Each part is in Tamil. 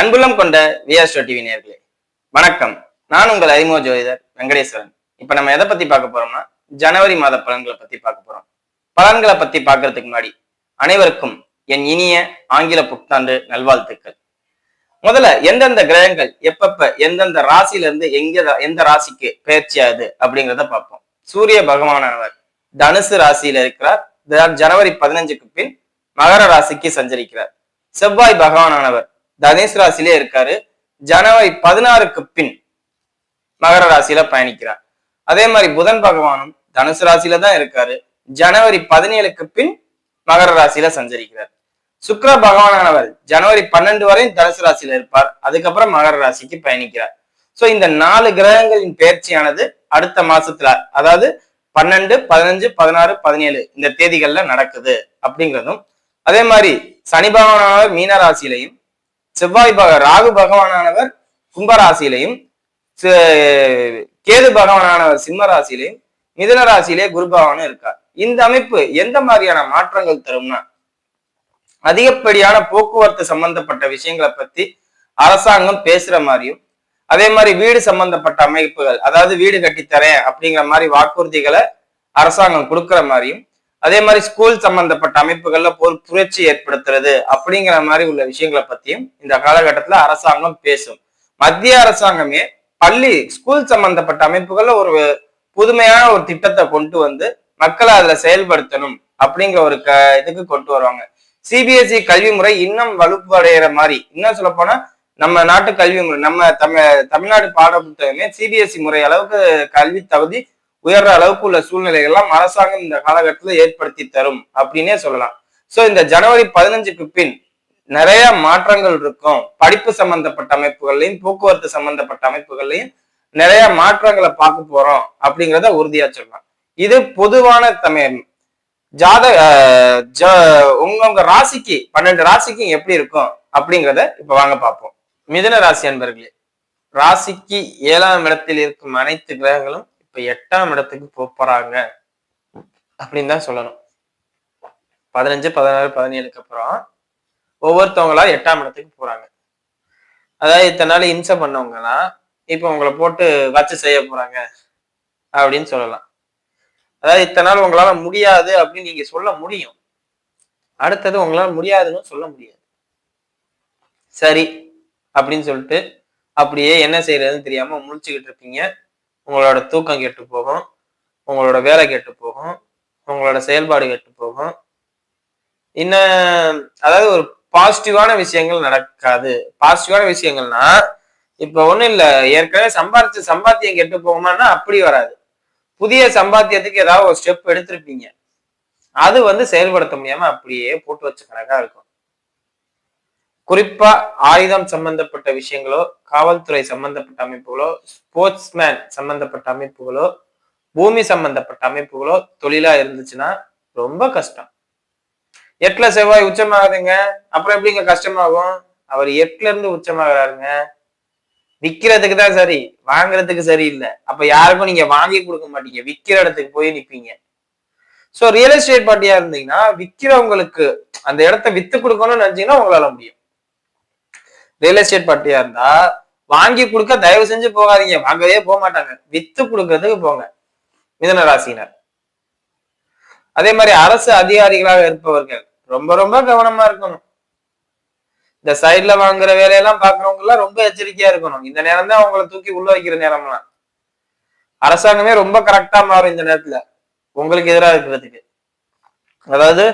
அன்புள்ளம் கொண்ட விஆர்ஸ்டோ டிவி நேர்களே வணக்கம். நான் உங்கள் அறிமுக ஜோதிடர் வெங்கடேஸ்வரன். இப்ப நம்ம எதை பத்தி பார்க்க போறோம்னா ஜனவரி மாத பலன்களை பத்தி பார்க்க போறோம். பலன்களை பத்தி பார்க்கறதுக்கு முன்னாடி அனைவருக்கும் என் இனிய ஆங்கில புத்தாண்டு நல்வாழ்த்துக்கள். முதல்ல எந்தெந்த கிரகங்கள் எப்பப்ப எந்தெந்த ராசியில இருந்து எங்க எந்த ராசிக்கு பயிற்சி ஆகுது அப்படிங்கிறத பார்ப்போம். சூரிய பகவானவர் தனுசு ராசியில இருக்கிறார். ஜனவரி பதினஞ்சுக்கு பின் மகர ராசிக்கு சஞ்சரிக்கிறார். செவ்வாய் பகவானவர் தனுஷ் ராசிலே இருக்காரு. ஜனவரி பதினாறுக்கு பின் மகர ராசியில பயணிக்கிறார். அதே மாதிரி புதன் பகவானும் தனுசு ராசியில தான் இருக்காரு. ஜனவரி பதினேழுக்கு பின் மகர ராசியில சஞ்சரிக்கிறார். சுக்கர பகவானானவர் ஜனவரி பன்னெண்டு வரை தனுசு ராசியில இருப்பார். அதுக்கப்புறம் மகர ராசிக்கு பயணிக்கிறார். சோ இந்த நாலு கிரகங்களின் பயிற்சியானது அடுத்த மாசத்துல அதாவது பன்னெண்டு பதினஞ்சு பதினாறு பதினேழு இந்த தேதிகள்ல நடக்குது அப்படிங்கிறதும் அதே மாதிரி சனி பகவானானவர் மீன ராசியிலையும் செவ்வாய் பக ராகு பகவானானவர் கும்பராசியிலையும் கேது பகவானானவர் சிம்ம ராசியிலையும் மிதன ராசியிலே குரு பகவானும் இருக்கார். இந்த அமைப்பு எந்த மாதிரியான மாற்றங்கள் தரும்னா அதிகப்படியான போக்குவரத்து சம்பந்தப்பட்ட விஷயங்களை பத்தி அரசாங்கம் பேசுற மாதிரியும் அதே மாதிரி வீடு சம்பந்தப்பட்ட அமைப்புகள் அதாவது வீடு கட்டித்தரேன் அப்படிங்கிற மாதிரி வாக்குறுதிகளை அரசாங்கம் கொடுக்கிற மாதிரியும் அதே மாதிரி ஸ்கூல் சம்பந்தப்பட்ட அமைப்புகள்ல ஒரு புரட்சி ஏற்படுத்துறது அப்படிங்கிற மாதிரி உள்ள விஷயங்களை பத்தியும் இந்த காலகட்டத்துல அரசாங்கம் பேசும். மத்திய அரசாங்கமே பள்ளி ஸ்கூல் சம்பந்தப்பட்ட அமைப்புகள்ல ஒரு புதுமையான ஒரு திட்டத்தை கொண்டு வந்து மக்களை அதுல செயல்படுத்தணும் அப்படிங்கிற ஒரு க இதுக்கு கொண்டு வருவாங்க. சிபிஎஸ்இ கல்வி முறை இன்னும் வலுப்படைகிற மாதிரி இன்னும் சொல்ல போனா நம்ம நாட்டு கல்வி முறை நம்ம தமிழ் தமிழ்நாடு பாட புத்தகமே சிபிஎஸ்இ முறை அளவுக்கு கல்வி தகுதி உயர்ற அளவுக்கு உள்ள சூழ்நிலைகள்லாம் அரசாங்கம் இந்த காலகட்டத்துல ஏற்படுத்தி தரும் அப்படின்னே சொல்லலாம். சோ இந்த ஜனவரி பதினஞ்சுக்கு பின் நிறைய மாற்றங்கள் இருக்கும். படிப்பு சம்பந்தப்பட்ட அமைப்புகள்லையும் போக்குவரத்து சம்பந்தப்பட்ட அமைப்புகள்லையும் நிறைய மாற்றங்களை பார்க்க போறோம் அப்படிங்கிறத உறுதியா சொல்லலாம். இது பொதுவான தமிழ் ஜாத அஹ், ஜ- உங்க உங்க ராசிக்கு பன்னெண்டு ராசிக்கு எப்படி இருக்கும் அப்படிங்கிறத இப்ப வாங்க பார்ப்போம். மிதன ராசி அன்பர்களே ராசிக்கு ஏழாம் இடத்தில் இருக்கும் அனைத்து கிரகங்களும் இப்ப எட்டாம் இடத்துக்கு போறாங்க அப்படின்னு தான் சொல்லணும். பதினஞ்சு பதினாறு பதினேழுக்கு அப்புறம் ஒவ்வொருத்தவங்களா எட்டாம் இடத்துக்கு போறாங்க. அதாவது இத்தனை நாள் இம்சை பண்ணவங்கலாம் இப்ப உங்களை போட்டு வச்சு செய்ய போறாங்க அப்படின்னு சொல்லலாம். அதாவது இத்தனை நாள் உங்களால முடியாது அப்படின்னு நீங்க சொல்ல முடியும். அடுத்தது உங்களால முடியாதுன்னு சொல்ல முடியாது. சரி அப்படின்னு சொல்லிட்டு அப்படியே என்ன செய்யறதுன்னு தெரியாம முழிச்சுக்கிட்டு இருப்பீங்க. உங்களோட தூக்கம் கெட்டு போகும். உங்களோட வேலை கெட்டு போகும். உங்களோட செயல்பாடு கெட்டு போகும். இன்னும் அதாவது ஒரு பாசிட்டிவான விஷயங்கள் நடக்காது. பாசிட்டிவான விஷயங்கள்னா இப்ப ஒண்ணும் இல்ல. ஏற்கனவே சம்பாதிச்ச சம்பாத்தியம் கெட்டு போகுமான்னா அப்படி வராது. புதிய சம்பாத்தியத்துக்கு ஏதாவது ஒரு ஸ்டெப் எடுத்திருப்பீங்க. அது வந்து செயல்படுத்த முடியாம அப்படியே போட்டு வச்ச கணக்கா இருக்கும். குறிப்பா ஆயுதம் சம்பந்தப்பட்ட விஷயங்களோ காவல்துறை சம்பந்தப்பட்ட அமைப்புகளோ ஸ்போர்ட்ஸ்மேன் சம்பந்தப்பட்ட அமைப்புகளோ பூமி சம்பந்தப்பட்ட அமைப்புகளோ தொழிலா இருந்துச்சுன்னா ரொம்ப கஷ்டம். எட்டுல செவ்வாய் உச்சமாகுதுங்க. அப்புறம் எப்படிங்க கஷ்டமாகும்? அவர் எட்டுல இருந்து உச்சமாகறாருங்க. விற்கிறதுக்கு தான் சரி வாங்குறதுக்கு சரியில்லை அப்ப யாருக்கும் நீங்க வாங்கி கொடுக்க மாட்டீங்க. விற்கிற இடத்துக்கு போய் நிப்பீங்க. ஸோ ரியல் எஸ்டேட் பார்ட்டியா இருந்தீங்கன்னா விற்கிறவங்களுக்கு அந்த இடத்த வித்து கொடுக்கணும்னு நினைச்சீங்கன்னா உங்களால முடியும். ரியல் எஸ்டேட் பட்டியா இருந்தா வாங்கி கொடுக்க தயவு செஞ்சு போகாதீங்க. வாங்கவே போக மாட்டாங்க. வித்து கொடுக்கறதுக்கு போங்க. மிதன ராசினர் அதே மாதிரி அரசு அதிகாரிகளாக இருப்பவர்கள் ரொம்ப ரொம்ப கவனமா இருக்கணும். இந்த சைட்ல வாங்குற வேலையெல்லாம் பாக்குறவங்க எல்லாம் ரொம்ப எச்சரிக்கையா இருக்கணும். இந்த நேரம் தான் அவங்களை தூக்கி உள்ள வைக்கிற நேரம்லாம். அரசாங்கமே ரொம்ப கரெக்டா மாறும் இந்த நேரத்துல. உங்களுக்கு எதிராக இருக்கிறதுக்கு. அதாவது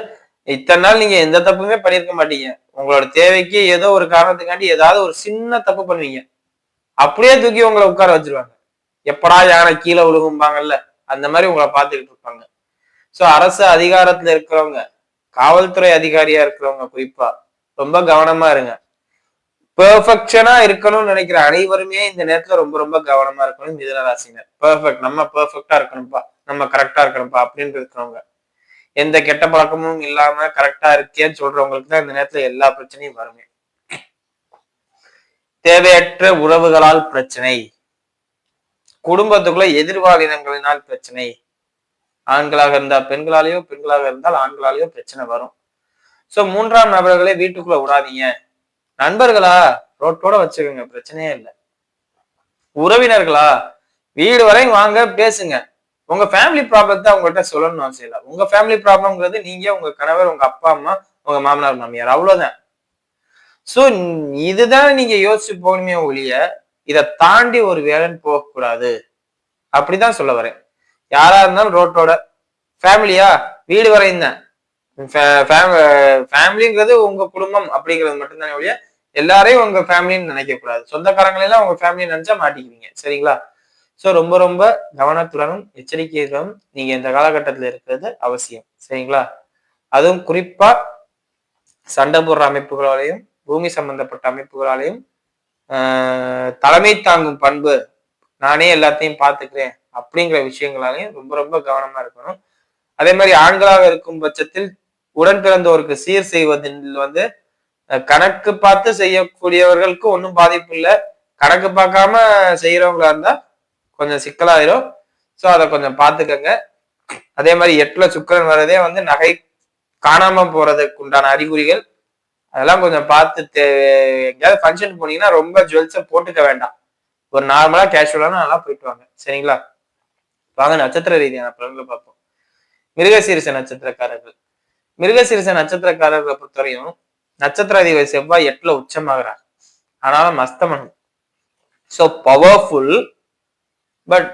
இத்தனை நாள் நீங்க எந்த தப்புமே பண்ணியிருக்க மாட்டீங்க. உங்களோட தேவைக்கு ஏதோ ஒரு காரணத்துக்காண்டி ஏதாவது ஒரு சின்ன தப்பு பண்ணுவீங்க. அப்படியே தூக்கி உங்களை உட்கார வச்சிருவாங்க. எப்படா யானை கீழே விழுகும்பாங்கல்ல அந்த மாதிரி உங்களை பார்த்துக்கிட்டு இருப்பாங்க. சோ அரசு அதிகாரத்துல இருக்கிறவங்க காவல்துறை அதிகாரியா இருக்கிறவங்க குறிப்பா ரொம்ப கவனமா இருங்க. பெர்ஃபெக்ஷனா இருக்கணும்னு நினைக்கிற அனைவருமே இந்த நேரத்துல ரொம்ப ரொம்ப கவனமா இருக்கணும். மிதன ராசினர் பெர்ஃபெக்ட் நம்ம பெர்ஃபெக்டா இருக்கணும்ப்பா. நம்ம கரெக்டா இருக்கணும்ப்பா. அப்படின்னு இருக்கிறவங்க. எந்த கெட்ட பழக்கமும் இல்லாம கரெக்டா இருக்கேன்னு சொல்றவங்களுக்கு தான் இந்த நேரத்துல எல்லா பிரச்சனையும் வருமே. தேவையற்ற உறவுகளால் பிரச்சனை. குடும்பத்துக்குள்ள எதிர்பாலினங்களினால் பிரச்சனை. ஆண்களாக இருந்தால் பெண்களாலேயோ பெண்களாக இருந்தால் ஆண்களாலேயோ பிரச்சனை வரும். சோ மூன்றாம் நபர்களை வீட்டுக்குள்ள விடாதீங்க. நண்பர்களா? ரோட்டோட வச்சுக்கோங்க பிரச்சனையே இல்லை. உறவினர்களா? வீடு வரையும் வாங்க பேசுங்க. உங்க ஃபேமிலி ப்ராப்ளத்தை அவங்கள்ட்ட சொல்லணும்னு அவசியம் இல்லை. உங்க ஃபேமிலி ப்ராப்ளம்ங்கிறது நீங்க உங்க கணவர் உங்க அப்பா அம்மா உங்க மாமனார் மாமியார் அவ்வளவுதான். ஸோ இதுதான் நீங்க யோசிச்சு போகணுமே ஒழிய இதை தாண்டி ஒரு வேலைன்னு போகக்கூடாது. அப்படிதான் சொல்ல வரேன். யாரா இருந்தாலும் ரோட்டோட ஃபேமிலியா வீடு வரையும் தான் ஃபேமிலிங்கிறது உங்க குடும்பம் அப்படிங்கிறது மட்டும்தானே ஒழிய எல்லாரையும் உங்க ஃபேமிலின்னு நினைக்க கூடாது சொந்தக்காரங்களெல்லாம் உங்க ஃபேமிலி நினைச்சா மாட்டிக்குவீங்க. சரிங்களா? ஸோ ரொம்ப ரொம்ப கவனத்துடனும் எச்சரிக்கையுடனும் நீங்க இந்த காலகட்டத்தில் இருக்கிறது அவசியம். சரிங்களா? அதுவும் குறிப்பா சண்டை போடுற அமைப்புகளாலையும் பூமி சம்பந்தப்பட்ட அமைப்புகளாலையும் தலைமை தாங்கும் பண்பு நானே எல்லாத்தையும் பார்த்துக்கிறேன் அப்படிங்கிற விஷயங்களாலையும் ரொம்ப ரொம்ப கவனமா இருக்கணும். அதே மாதிரி ஆண்களாக இருக்கும் பட்சத்தில் உடன் பிறந்தோருக்கு சீர் செய்வதில் வந்து கணக்கு பார்த்து செய்யக்கூடியவர்களுக்கு ஒன்றும் பாதிப்பு இல்லை. கணக்கு பார்க்காம செய்யறவங்களா இருந்தா கொஞ்சம் சிக்கலாயிரும். ஸோ அதை கொஞ்சம் பார்த்துக்கங்க. அதே மாதிரி எட்டுல சுக்கரன் வர்றதே வந்து நகை காணாம போறதுக்கு உண்டான அறிகுறிகள். அதெல்லாம் கொஞ்சம் பார்த்து எங்கேயாவது ஃபங்க்ஷன் போனீங்கன்னா ரொம்ப ஜுவல்ஸை போட்டுக்க வேண்டாம். ஒரு நார்மலா கேஷுவலான நல்லா போயிட்டு வாங்க. சரிங்களா? வாங்க நட்சத்திர ரீதியான பலன்களை பார்ப்போம். மிருகசீரிச நட்சத்திரக்காரர்கள். மிருகசீரிச நட்சத்திரக்காரர்களை பொறுத்தவரையும் நட்சத்திராதிபதி செவ்வாய் எட்டுல உச்சமாகிறார். ஆனாலும் அஸ்தமனம். ஸோ பவர்ஃபுல் பட்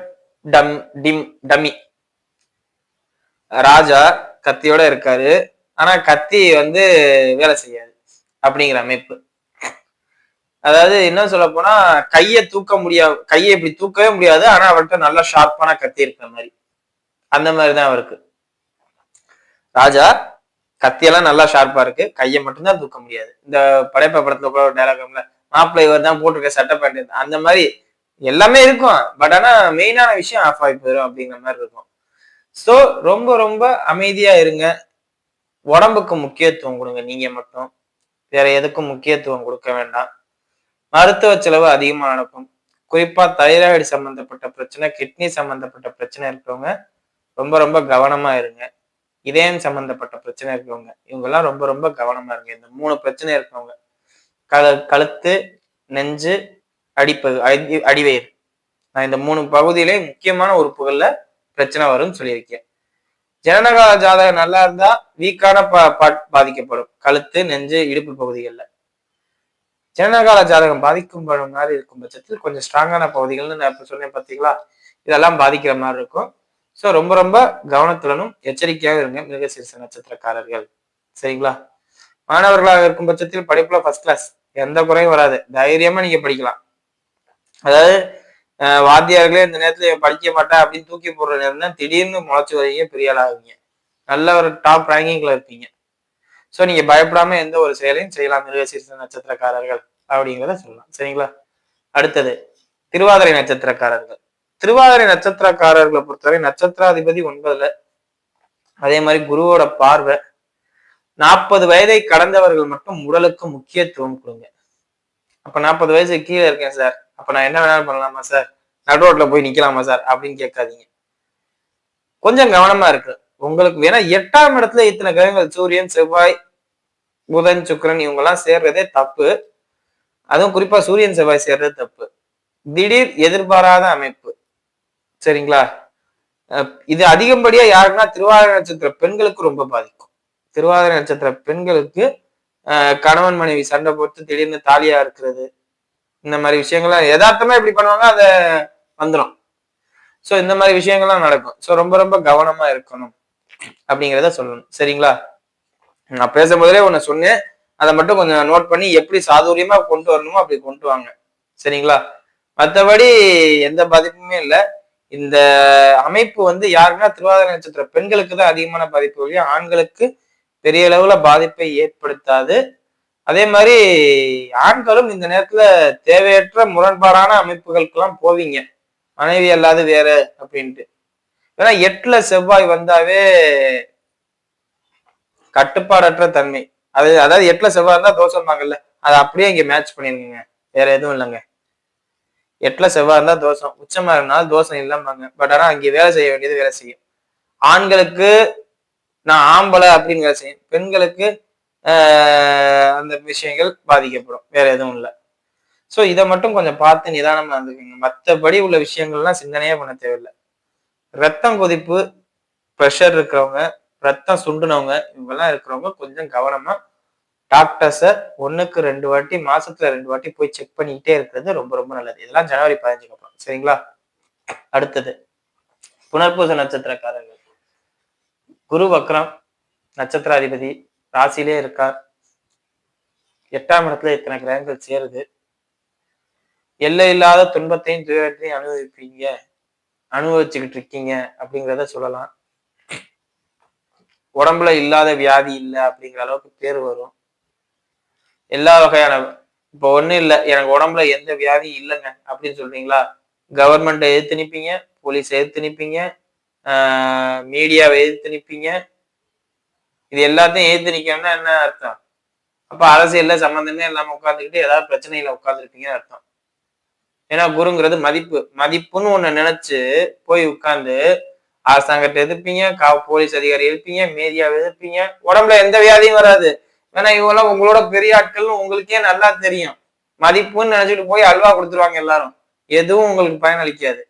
டம் டிம் டம்மி ராஜா கத்தியோட இருக்காரு. ஆனா கத்தி வந்து வேலை செய்யாது அப்படிங்கிற அமைப்பு. அதாவது என்ன சொல்ல போனா கையை தூக்க முடியாது கையை இப்படி தூக்கவே முடியாது. ஆனா அவர்கிட்ட நல்லா ஷார்ப்பான கத்தி இருக்கிற மாதிரி. அந்த மாதிரிதான் அவருக்கு. ராஜா கத்தியெல்லாம் நல்லா ஷார்ப்பா இருக்கு. கையை மட்டும்தான் தூக்க முடியாது. இந்த படைப்ப படத்துல கூட ஒரு டைலாக்ல மாப்பிள்ளை இவர் தான் போட்டிருக்க சட்டை பேண்ட் அந்த மாதிரி எல்லாமே இருக்கும். பட் ஆனா மெயினான விஷயம் ஆஃப் ஆகி போயிடும் அப்படிங்கிற மாதிரி இருக்கும். ஸோ ரொம்ப ரொம்ப அமைதியா இருங்க. உடம்புக்கு முக்கியத்துவம் கொடுங்க. நீங்க மட்டும். வேற எதுக்கும் முக்கியத்துவம் கொடுக்க வேண்டாம். மருத்துவ செலவு அதிகமாக நடக்கும் குறிப்பா தைராய்டு சம்பந்தப்பட்ட பிரச்சனை கிட்னி சம்பந்தப்பட்ட பிரச்சனை இருக்கிறவங்க ரொம்ப ரொம்ப கவனமா இருங்க. இதயம் சம்பந்தப்பட்ட பிரச்சனை இருக்கிறவங்க இவங்கெல்லாம் ரொம்ப ரொம்ப கவனமா இருங்க. இந்த மூணு பிரச்சனை இருக்கிறவங்க. கழு கழுத்து நெஞ்சு அடிப்பது அடி அடிவயிறு நான் இந்த மூணு பகுதியிலே முக்கியமான உறுப்புகள்ல பிரச்சனை வரும்னு சொல்லியிருக்கேன். ஜனனகால ஜாதகம் நல்லா இருந்தா வீக்கான பாதிக்கப்படும். கழுத்து நெஞ்சு இடுப்பு பகுதிகளில். ஜனனகால ஜாதகம் பாதிக்கும் மாதிரி இருக்கும் பட்சத்தில் கொஞ்சம் ஸ்ட்ராங்கான பகுதிகள்னு நான் இப்போ சொன்னேன் பார்த்தீங்களா இதெல்லாம் பாதிக்கிற மாதிரி இருக்கும். ஸோ ரொம்ப ரொம்ப கவனத்துடனும் எச்சரிக்கையாக இருங்க மிருகசீர்ச நட்சத்திரக்காரர்கள். சரிங்களா? மாணவர்களாக இருக்கும் பட்சத்தில் படிப்புல ஃபர்ஸ்ட் கிளாஸ் எந்த குறையும் வராது. தைரியமா நீங்க படிக்கலாம். அதாவது வாத்தியார்களே இந்த நேரத்துல படிக்க மாட்டேன் அப்படின்னு தூக்கி போடுற நேரம் தான் திடீர்னு முளைச்சி வரீங்க பெரிய ஆளாகுவீங்க நல்ல ஒரு டாப் ரேங்கிங்ல இருப்பீங்க. ஸோ நீங்க பயப்படாம எந்த ஒரு செயலையும் செய்யலாம் மிருகசீர்ஷ நட்சத்திரக்காரர்கள் அப்படிங்கிறத சொல்லலாம். சரிங்களா? அடுத்தது திருவாதிரை நட்சத்திரக்காரர்கள். திருவாதிரை நட்சத்திரக்காரர்களை பொறுத்தவரை நட்சத்திராதிபதி ஒன்பதுல அதே மாதிரி குருவோட பார்வை நாற்பது வயதை கடந்தவர்கள் மட்டும் உடலுக்கு முக்கியத்துவம் கொடுங்க. அப்ப நாற்பது வயசு கீழே இருக்கேன் சார். அப்போ நான் என்ன வேணாலும் பண்ணலாமா சார் நடுரோட்ல போய் நிக்கலாமா சார் அப்படின்னு கேட்காதீங்க. கொஞ்சம் கவனமா இருக்கு. உங்களுக்கு வேணா எட்டாம் இடத்துல இத்தனை கிரகங்கள் சூரியன் செவ்வாய் புதன் சுக்கரன் இவங்கெல்லாம் சேர்றதே தப்பு. அதுவும் குறிப்பா சூரியன் செவ்வாய் சேர்றது தப்பு. திடீர் எதிர்பாராத அமைப்பு. சரிங்களா? இது அதிகப்படியா யாருக்குன்னா திருவாதிரை நட்சத்திர பெண்களுக்கு ரொம்ப பாதிக்கும். திருவாதிரை நட்சத்திர பெண்களுக்கு கணவன் மனைவி சண்டை போட்டு திடீர்னு தாலியா இருக்கிறது இந்த மாதிரி விஷயங்கள்லாம் யதார்த்தமா எப்படி பண்ணுவாங்க அதை வந்துடும் ஸோ இந்த மாதிரி விஷயங்கள்லாம் நடக்கும். ஸோ ரொம்ப ரொம்ப கவனமா இருக்கணும் அப்படிங்கிறத சொல்லணும். சரிங்களா? நான் பேசும்போதே ஒன்று சொன்னேன். அதை மட்டும் கொஞ்சம் நோட் பண்ணி எப்படி சாதுரியமா கொண்டு வரணுமோ அப்படி கொண்டு வாங்க. சரிங்களா? மற்றபடி எந்த பாதிப்புமே இல்லை. இந்த அமைப்பு வந்து யாருன்னா திருவாதிரை நட்சத்திர பெண்களுக்கு தான் அதிகமான பாதிப்பு வழியா ஆண்களுக்கு பெரிய அளவுல பாதிப்பை ஏற்படுத்தாது. அதே மாதிரி ஆண்களும் இந்த நேரத்துல தேவையற்ற முரண்பாடான அமைப்புகளுக்கெல்லாம் போவீங்க. மனைவி அல்லாது வேற அப்படின்ட்டு. ஏன்னா எட்டுல செவ்வாய் வந்தாவே கட்டுப்பாடற்ற தன்மை. அது அதாவது எட்டுல செவ்வாய் இருந்தா தோசம்பாங்கல்ல அதை அப்படியே இங்க மேட்ச் பண்ணிருங்க வேற எதுவும் இல்லைங்க. எட்டுல செவ்வாய் இருந்தா தோசம் உச்சமா இருந்தாலும் தோசம் இல்லம்பாங்க. பட் ஆனா அங்கே வேலை செய்ய வேண்டியது வேலை செய்யும். ஆண்களுக்கு நான் ஆம்பளை அப்படின்னு வேலை செய்யும் பெண்களுக்கு அந்த விஷயங்கள் பாதிக்கப்படும். வேற எதுவும் இல்லை. ஸோ இதை மட்டும் கொஞ்சம் பார்த்து நிதானமாக இருந்துக்குங்க. மற்றபடி உள்ள விஷயங்கள்லாம் சிந்தனையே பண்ண தேவையில்லை. ரத்தம் கொதிப்பு ப்ரெஷர் இருக்கிறவங்க ரத்தம் சுண்டுனவங்க இவங்கெல்லாம் இருக்கிறவங்க கொஞ்சம் கவனமாக டாக்டர்ஸை ஒன்றுக்கு ரெண்டு வாட்டி மாசத்துல ரெண்டு வாட்டி போய் செக் பண்ணிக்கிட்டே இருக்கிறது ரொம்ப ரொம்ப நல்லது. இதெல்லாம் ஜனவரி பதினஞ்சுக்கு அப்புறம். சரிங்களா? அடுத்தது. புனர்பூச நட்சத்திரக்காரர்கள். குரு வக்ரம் நட்சத்திராதிபதி ராசியிலே இருக்கார். எட்டாம் இடத்துல இத்தனை கிரகங்கள் சேருது. எல்லை இல்லாத துன்பத்தையும் துயரத்தையும் அனுபவிப்பீங்க. அனுபவிச்சுக்கிட்டு இருக்கீங்க அப்படிங்கிறத சொல்லலாம். உடம்புல இல்லாத வியாதி இல்லை அப்படிங்கிற அளவுக்கு பேர் வரும். எல்லா வகையான இப்போ ஒண்ணும் இல்லை எனக்கு உடம்புல எந்த வியாதியும் இல்லைங்க அப்படின்னு சொல்றீங்களா? கவர்மெண்ட்டை எதிர்த்து நிற்பீங்க போலீஸ் எதிர்த்து நிற்பீங்க மீடியாவை எதிர்த்து நிற்பீங்க இது எல்லாத்தையும் ஏத்து நிக்கணும்னா என்ன அர்த்தம்? அப்ப அரசியல்ல சம்பந்தமே இல்லாம உட்காந்துக்கிட்டு ஏதாவது பிரச்சனையில உட்காந்துருப்பீங்கன்னு அர்த்தம். ஏன்னா குருங்கிறது மதிப்பு. மதிப்புன்னு ஒண்ணு நினைச்சு போய் உட்காந்து அரசாங்கத்தை எதிர்ப்பீங்க கா போலீஸ் அதிகாரி எதிர்ப்பீங்க மீடியாவை எதிர்ப்பீங்க. உடம்புல எந்த வியாதியும் வராது. ஏன்னா இவங்கெல்லாம் உங்களோட பெரிய ஆட்கள்னு உங்களுக்கே நல்லா தெரியும். மதிப்புன்னு நினைச்சிட்டு போய் அல்வா கொடுத்துருவாங்க எல்லாரும். எதுவும் உங்களுக்கு பயனளிக்காது.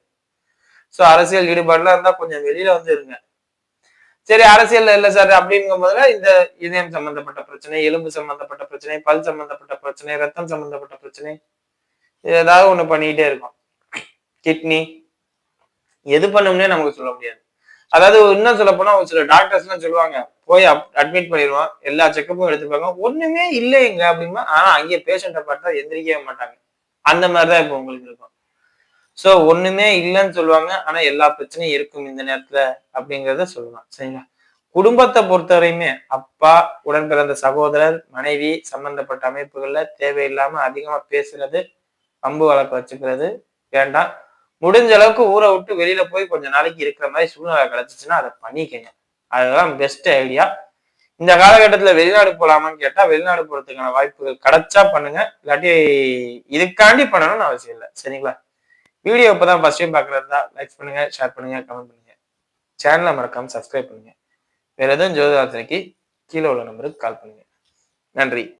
ஸோ அரசியல் ஈடுபாடுலாம் இருந்தா கொஞ்சம் வெளியில வந்து இருங்க. சரி அரசியல்ல இல்ல சார் அப்படிங்கும் போதுல இந்த இதயம் சம்பந்தப்பட்ட பிரச்சனை எலும்பு சம்பந்தப்பட்ட பிரச்சனை பல் சம்பந்தப்பட்ட பிரச்சனை ரத்தம் சம்பந்தப்பட்ட பிரச்சனை ஏதாவது ஒண்ணு பண்ணிக்கிட்டே இருக்கும். கிட்னி எது பண்ணும்னே நமக்கு சொல்ல முடியாது. அதாவது இன்னும் சொல்ல போனா ஒரு சில டாக்டர்ஸ் எல்லாம் சொல்லுவாங்க போய் அட்மிட் பண்ணிடுவோம். எல்லா செக்கப்பும் எடுத்துப்பாங்க ஒண்ணுமே இல்லைங்க அப்படிமா ஆனா அங்கே பேஷண்ட்டை பார்த்தா எந்திரிக்கவே மாட்டாங்க. அந்த மாதிரிதான் இப்போ உங்களுக்கு இருக்கும். சோ ஒண்ணுமே இல்லைன்னு சொல்லுவாங்க. ஆனா எல்லா பிரச்சனையும் இருக்கும் இந்த நேரத்துல அப்படிங்கிறத சொல்லலாம். சரிங்களா? குடும்பத்தை பொறுத்தவரையுமே அப்பா உடன் பிறந்த சகோதரர் மனைவி சம்பந்தப்பட்ட அமைப்புகள்ல தேவையில்லாம அதிகமா பேசுறது அம்பு வளர்ப்பு வச்சுக்கிறது வேண்டாம். முடிஞ்ச அளவுக்கு ஊரை விட்டு வெளியில போய் கொஞ்ச நாளைக்கு இருக்கிற மாதிரி சூழ்நிலை கிடைச்சிச்சுன்னா அதை பண்ணிக்கங்க. அதுதான் பெஸ்ட் ஐடியா இந்த காலகட்டத்துல வெளிநாடு போலாமான்னு கேட்டா வெளிநாடு போறதுக்கான வாய்ப்புகள் கிடைச்சா பண்ணுங்க. இல்லாட்டி இதுக்காண்டி பண்ணணும்னு அவசியம் இல்லை. சரிங்களா? வீடியோ இப்போ தான் ஃபர்ஸ்ட் டைம் பார்க்குறதா லைக் பண்ணுங்க ஷேர் பண்ணுங்க கமெண்ட் பண்ணுங்க. சேனலை மறக்காமல் சப்ஸ்கிரைப் பண்ணுங்க. வேறு எதுவும் ஜோதிராத்திரைக்கு கீழே உள்ள நம்பருக்கு கால் பண்ணுங்க. நன்றி.